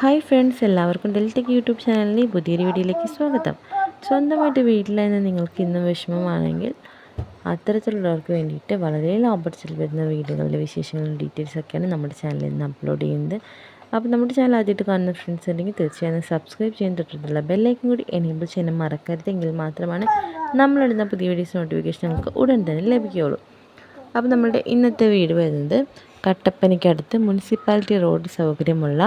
Hi friends എല്ലാവർക്കും Deltek YouTube ചാനലിന്റെ പുതിയൊരു വീഡിയോയിലേക്ക് സ്വാഗതം. സ്വന്തമായിട്ട് വീട്ടിലായിരുന്നു നിങ്ങൾക്ക് ഇന്നും വിഷമമാണെങ്കിൽ അത്തരത്തിലുള്ളവർക്ക് വേണ്ടിയിട്ട് വളരെ ലാഭത്തിൽ വരുന്ന വീഡിയോകളുടെ വിശേഷങ്ങളും ഡീറ്റെയിൽസൊക്കെയാണ് നമ്മുടെ ചാനലിൽ നിന്ന് അപ്ലോഡ് ചെയ്യുന്നത്. അപ്പോൾ നമ്മുടെ ചാനൽ ആദ്യമായിട്ട് കാണുന്ന ഫ്രണ്ട്സ് ഉണ്ടെങ്കിൽ തീർച്ചയായും സബ്സ്ക്രൈബ് ചെയ്യാൻ തൊട്ടിട്ടുള്ള ബെല്ലൈക്കും കൂടി എനേബിൾ ചെയ്യാൻ മറക്കരുതെങ്കിൽ മാത്രമാണ് നമ്മളിടുന്ന പുതിയ വീഡിയോസ് നോട്ടിഫിക്കേഷൻ നമുക്ക് ഉടൻ തന്നെ ലഭിക്കുകയുള്ളൂ. അപ്പോൾ നമ്മളുടെ ഇന്നത്തെ വീട് വരുന്നത് കട്ടപ്പനയ്ക്കടുത്ത് മുനിസിപ്പാലിറ്റി റോഡ് സൗകര്യമുള്ള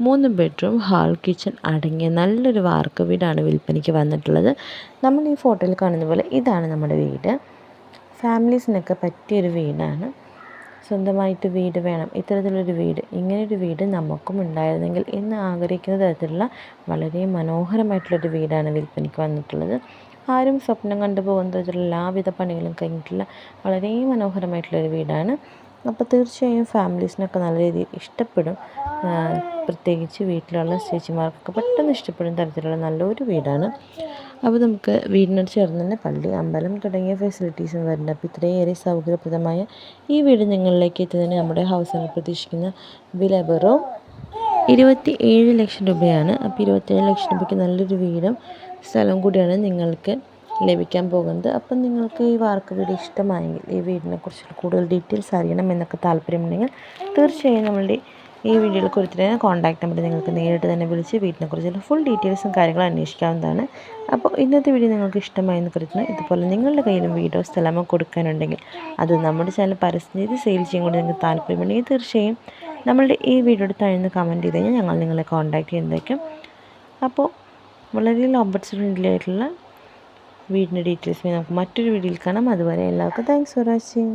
മൂന്ന് ബെഡ്റൂം ഹാൾ കിച്ചൺ അടങ്ങിയ നല്ലൊരു വാർക്ക വീടാണ് വിൽപ്പനയ്ക്ക് വന്നിട്ടുള്ളത്. നമ്മൾ ഈ ഫോട്ടോയിൽ കാണുന്ന പോലെ ഇതാണ് നമ്മുടെ വീട്. ഫാമിലീസിനൊക്കെ പറ്റിയൊരു വീടാണ്. സ്വന്തമായിട്ട് വീട് വേണം. ഇത്തരത്തിലൊരു വീട് ഇങ്ങനെയൊരു വീട് നമുക്കും ഉണ്ടായിരുന്നെങ്കിൽ എന്ന് ആഗ്രഹിക്കുന്ന തരത്തിലുള്ള വളരെ മനോഹരമായിട്ടുള്ളൊരു വീടാണ് വിൽപ്പനയ്ക്ക് വന്നിട്ടുള്ളത്. ആരും സ്വപ്നം കണ്ടു പോകുന്ന തരത്തിലുള്ള എല്ലാവിധ പണികളും കഴിഞ്ഞിട്ടുള്ള വളരെ മനോഹരമായിട്ടുള്ളൊരു വീടാണ്. അപ്പോൾ തീർച്ചയായും ഫാമിലീസിനൊക്കെ നല്ല രീതിയിൽ ഇഷ്ടപ്പെടും. പ്രത്യേകിച്ച് വീട്ടിലുള്ള ചേച്ചിമാർക്കൊക്കെ പെട്ടെന്ന് ഇഷ്ടപ്പെടുന്ന തരത്തിലുള്ള നല്ലൊരു വീടാണ്. അപ്പോൾ നമുക്ക് വീടിനോട് ചേർന്ന് തന്നെ പള്ളി അമ്പലം തുടങ്ങിയ ഫെസിലിറ്റീസും വരുന്നുണ്ട്. അപ്പോൾ ഇത്രയേറെ സൗകര്യപ്രദമായ ഈ വീട് നിങ്ങളിലേക്ക് എത്തുന്നതിന് നമ്മുടെ ഹൗസിന് പ്രതീക്ഷിക്കുന്ന വില ഇരുപത്തി ഏഴ് ലക്ഷം രൂപയാണ്. അപ്പോൾ ഇരുപത്തേഴ് ലക്ഷം രൂപയ്ക്ക് നല്ലൊരു വീടും സ്ഥലവും കൂടിയാണ് നിങ്ങൾക്ക് ലഭിക്കാൻ പോകുന്നത്. അപ്പം നിങ്ങൾക്ക് ഈ വാർക്ക് വീട് ഇഷ്ടമായെങ്കിൽ ഈ വീടിനെ കുറിച്ച് കൂടുതൽ ഡീറ്റെയിൽസ് അറിയണം എന്നൊക്കെ താല്പര്യമുണ്ടെങ്കിൽ തീർച്ചയായും നമ്മളുടെ ഈ വീഡിയോയിൽ കൊടുത്തിട്ട് കോൺടാക്ട് നമ്പർ നിങ്ങൾക്ക് നേരിട്ട് തന്നെ വിളിച്ച് കുറിച്ചുള്ള ഫുൾ ഡീറ്റെയിൽസും കാര്യങ്ങളും അന്വേഷിക്കാവുന്നതാണ്. അപ്പോൾ ഇന്നത്തെ വീഡിയോ നിങ്ങൾക്ക് ഇഷ്ടമായെന്ന് കരുതുന്നു. ഇതുപോലെ നിങ്ങളുടെ കയ്യിലും വീഡിയോ സ്ഥലമോ കൊടുക്കാനുണ്ടെങ്കിൽ അത് നമ്മുടെ ചാനൽ പരസ്യം സെയിൽ ചെയ്യാൻ കൂടി നിങ്ങൾക്ക് താല്പര്യമുണ്ടെങ്കിൽ തീർച്ചയായും നമ്മളുടെ ഈ വീഡിയോയുടെ താഴ്ന്ന് കമന്റ് ചെയ്ത് കഴിഞ്ഞാൽ ഞങ്ങൾ നിങ്ങളെ കോൺടാക്ട് ചെയ്യുന്നതായിരിക്കും. അപ്പോൾ വളരെ ലോ ഫ്രണ്ട്ലി ആയിട്ടുള്ള വീടിന്റെ ഡീറ്റെയിൽസ് നമുക്ക് മറ്റൊരു വീഡിയോയിൽ കാണാം. അതുവരെ എല്ലാവർക്കും താങ്ക്സ് ഫോർ വാച്ചിങ്